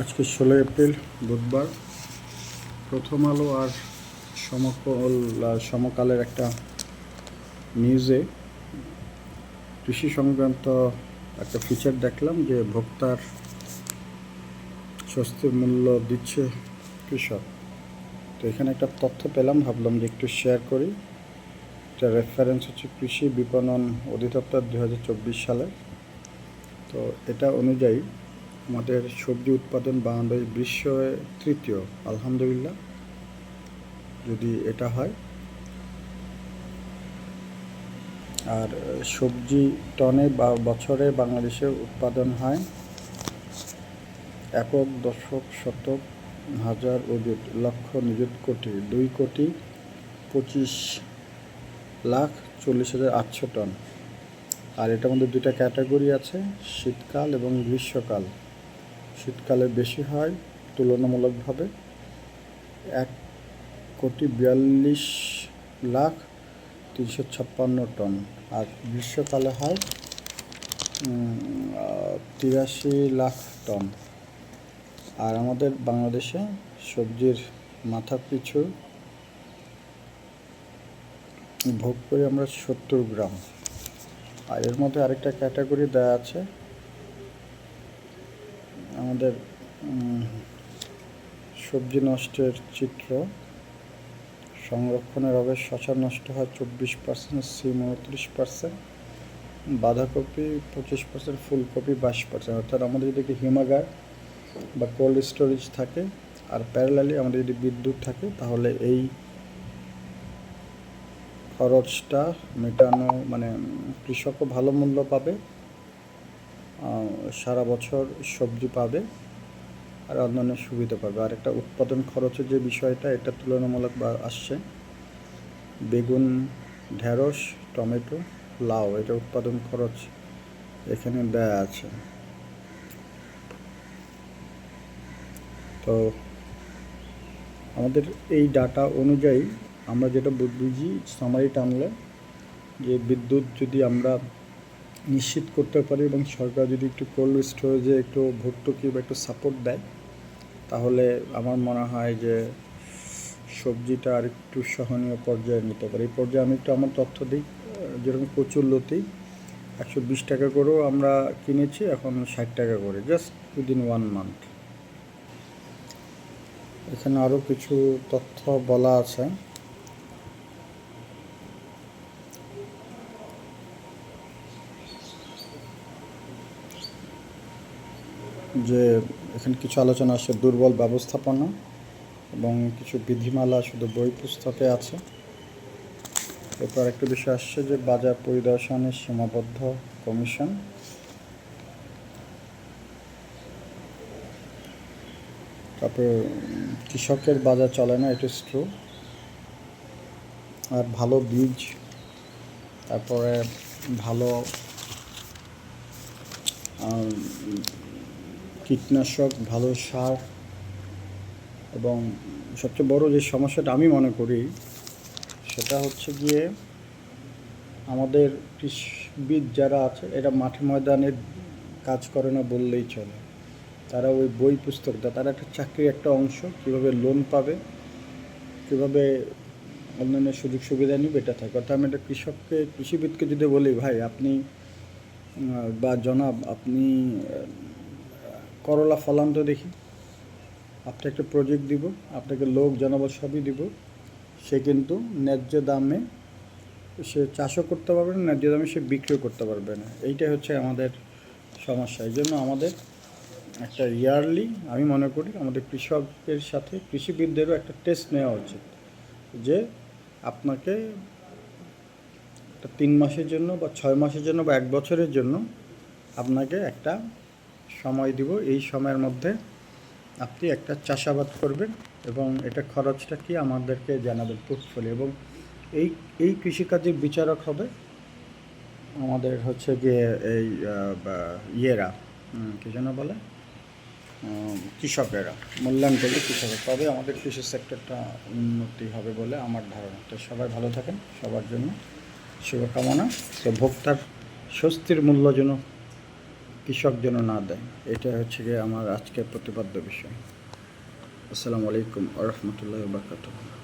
আজকে ষোলোই এপ্রিল, বুধবার। প্রথম আলো আর সমকল সমকালের একটা নিউজে কৃষি সংক্রান্ত একটা ফিচার দেখলাম যে ভোক্তার স্বস্তির মূল্য দিচ্ছে কৃষক। তো এখানে একটা তথ্য পেলাম, ভাবলাম যে একটু শেয়ার করি। এটা রেফারেন্স হচ্ছে কৃষি বিপণন অধিদপ্তর দু হাজার চব্বিশ সালে। তো এটা অনুযায়ী আমাদের সবজি উৎপাদন বাংলাদেশ বিশ্বে তৃতীয়, আলহামদুলিল্লাহ। যদি এটা হয়। আর সবজি টনে বা বছরে বাংলাদেশে উৎপাদন হয় একক দশক শতক হাজার অযুত লক্ষ নিযুত কোটি, দুই কোটি পঁচিশ লাখ চল্লিশ হাজার আটশো টন। আর এটার মধ্যে দুইটা ক্যাটাগরি আছে, শীতকাল এবং গ্রীষ্মকাল। শীতকালে বেশি হয়, তুলনামূলকভাবে এক কোটি বিয়াল্লিশ লাখ তিনশো ছাপ্পান্ন টন। আর গ্রীষ্মকালে হয় তিরাশি লাখ টন। আর আমাদের বাংলাদেশে সবজির মাথা পিছু ভোগ করি আমরা সত্তর গ্রাম। আর এর মধ্যে আরেকটা ক্যাটাগরি দেওয়া আছে আমাদের সবজি নষ্টের চিত্র। সংরক্ষণের অভাবে শশা নষ্ট হয় চব্বিশ পার্সেন্ট সিম উনত্রিশ পার্সেন্ট বাঁধাকপি পঁচিশ পার্সেন্ট ফুলকপি বাইশ পার্সেন্ট অর্থাৎ আমাদের যদি একটি হিমাগার বা কোল্ড স্টোরেজ থাকে আর প্যারালালি আমাদের যদি বিদ্যুৎ থাকে, তাহলে এই খরচটা মেটানো মানে কৃষকও ভালো মূল্য পাবে। সারা বছর সবজি পাবে আর অন্যান্য সুবিধা পাবে। আর একটা উৎপাদন খরচের যে বিষয়টা, এটা তুলনামূলক বা আসছে। বেগুন, ঢেঁড়স, টমেটো, লাউ, এটা উৎপাদন খরচ এখানে ব্যয় আছে। তো আমাদের এই ডাটা অনুযায়ী আমরা যেটা বুঝি সামারি টানলে যে বিদ্যুৎ যদি আমরা নিশ্চিত করতে পারি এবং সরকার যদি একটু কোল্ড স্টোরেজে একটু ভর্তুকি বা একটু সাপোর্ট দেয়, তাহলে আমার মনে হয় যে সবজিটা আর একটু সহনীয় পর্যায়ে নিতে পারি। এই পর্যায়ে আমি একটু আমার তথ্য দিই। যেরকম কচুর লতি, একশো বিশ টাকা করেও আমরা কিনেছি, এখন ষাট টাকা করে জাস্ট উইদিন ওয়ান মান্থ এখানে আরও কিছু তথ্য বলা আছে। যে এখানে কিছু আলোচনা আসছে দুর্বল ব্যবস্থাপনা এবং কিছু বিধিমালা শুধু বই পুস্তকে আছে। এরপর একটা বিষয় আসছে যে বাজার পরিদর্শনের সীমাবদ্ধ কমিশন। তারপরে, কৃষকের বাজার চলে না ইট ইস ট্রু আর ভালো বীজ, তারপরে ভালো কীটনাশক, ভালো সার এবং সবচেয়ে বড় যে সমস্যাটা আমি মনে করি, সেটা হচ্ছে গিয়ে আমাদের কৃষিবিদ যারা আছে, এরা মাঠে ময়দানে কাজ করে না বললেই চলে। তারা ওই বই পুস্তকটা, তারা একটা চাকরির একটা অংশ, কীভাবে লোন পাবে, কীভাবে অন্যান্য সুযোগ সুবিধা নিবে, এটা থাকে। অর্থাৎ আমি একটা কৃষককে, কৃষিবিদকে যদি বলি, ভাই, আপনি, বা জনাব, আপনি করলা ফলান তো দেখি। আপনাকে একটা প্রজেক্ট দিব, আপনাকে লোক জনবল সবই দিব। সে কিন্তু ন্যায্য দামে সে চাষও করতে পারবে না, ন্যায্য দামে সে বিক্রিও করতে পারবে না। এইটাই হচ্ছে আমাদের সমস্যা। এই জন্য আমাদের একটা ইয়ারলি আমি মনে করি আমাদের কৃষকের সাথে, কৃষিবিদদেরও একটা টেস্ট নেওয়া উচিত। যে আপনাকে তিন মাসের জন্য বা ছয় মাসের জন্য বা এক বছরের জন্য আপনাকে একটা সময় দিব। এই সময়ের মধ্যে আপনি একটা চাষাবাদ করবেন এবং এটা খরচটা কি আমাদেরকে জানাবেন পোর্টফোলিও এবং এই এই কৃষিকাজের বিচারক হবে আমাদের হচ্ছে গিয়ে এই ইয়েরা কি যেন বলে? কৃষকেরা মূল্যায়ন করবে কৃষকের, তবে আমাদের কৃষি সেক্টরটা উন্নতি হবে বলে আমার ধারণা। তো সবাই ভালো থাকেন, সবার জন্য শুভকামনা। তো ভোক্তার স্বস্তির মূল্য যেন কৃষক যেন না দেয়। এটা হচ্ছে গিয়ে আমার আজকের প্রতিপাদ্য বিষয়। আসসালামু আলাইকুম আ রহমতুল্লাহ বারকাতুহ।